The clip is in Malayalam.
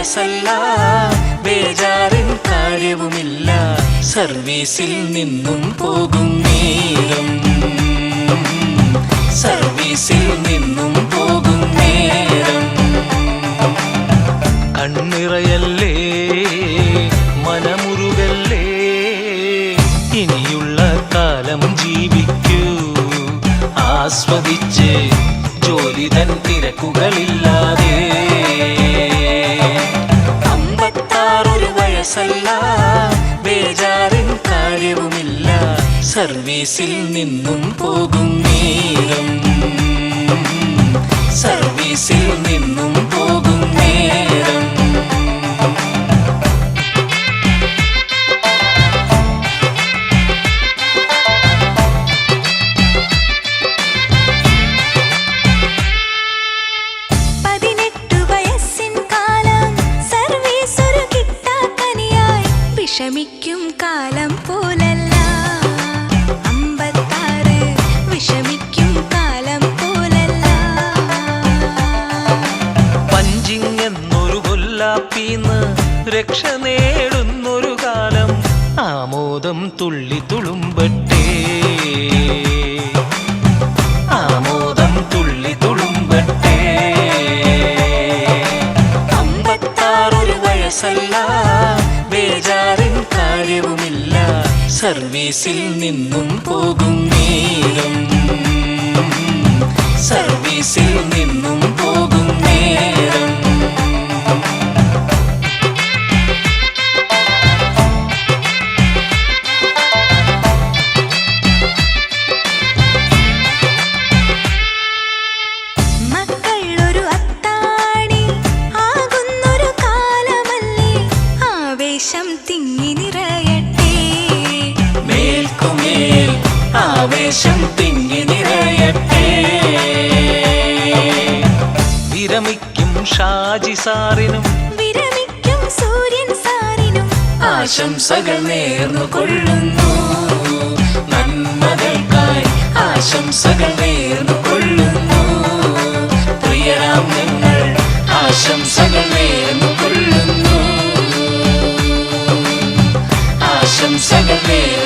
വയസ്സല്ല ബേജാറിൻ കാര്യവുമില്ല. സർവീസിൽ നിന്നും പോകും നേരം. സർവീസിൽ നിന്നും പോകും നേരം. കണ്ണിറയല്ലേ മനമുരുകല്ലേ ഇനിയുള്ള കാലം ജീവിക്കൂ. ആസ്വദിച്ച് ജോലി തൻ തിരക്കുകളില്ലാതെ. വയസ്സല്ല ബേജാറിൻ കാര്യവുമില്ല. സർവീസിൽ നിന്നും പോകും നേരം സർവീസിൽ നിന്നും വിഷമിക്കും കാലം പോലല്ല. അമ്പത്താറ് വിഷമിക്കും കാലം പോലല്ല. പഞ്ചിങ് എന്നൊരു കൊല്ലാപ്പീന്ന് രക്ഷ നേടുന്നൊരു കാലം ആമോദം തുള്ളി തുളുമ്പട്ടെ. ആമോദം തുള്ളി തുളുമ്പട്ടെ. അമ്പത്താറൊരു വയസ്സല്ല കാര്യവുമില്ല. സർവീസിൽ നിന്നും പോകും നേരം. സർവീസിൽ നിന്നും പോകും നേരം ആവേശം തിങ്ങി വിരമിക്കും ഷാജി സാറിനും വിരമിക്കും സൂര്യൻ സാറിനും ആശംസകൾ നേർന്നു കൊള്ളുന്നു. നന്മകൾക്കായി ആശംസകൾ നേർന്നു കൊള്ളുന്നു. പ്രിയരാം നിങ്ങൾ ആശംസകൾ നേർന്നു കൊള്ളുന്നു. ആശംസകൾ നേർന്നു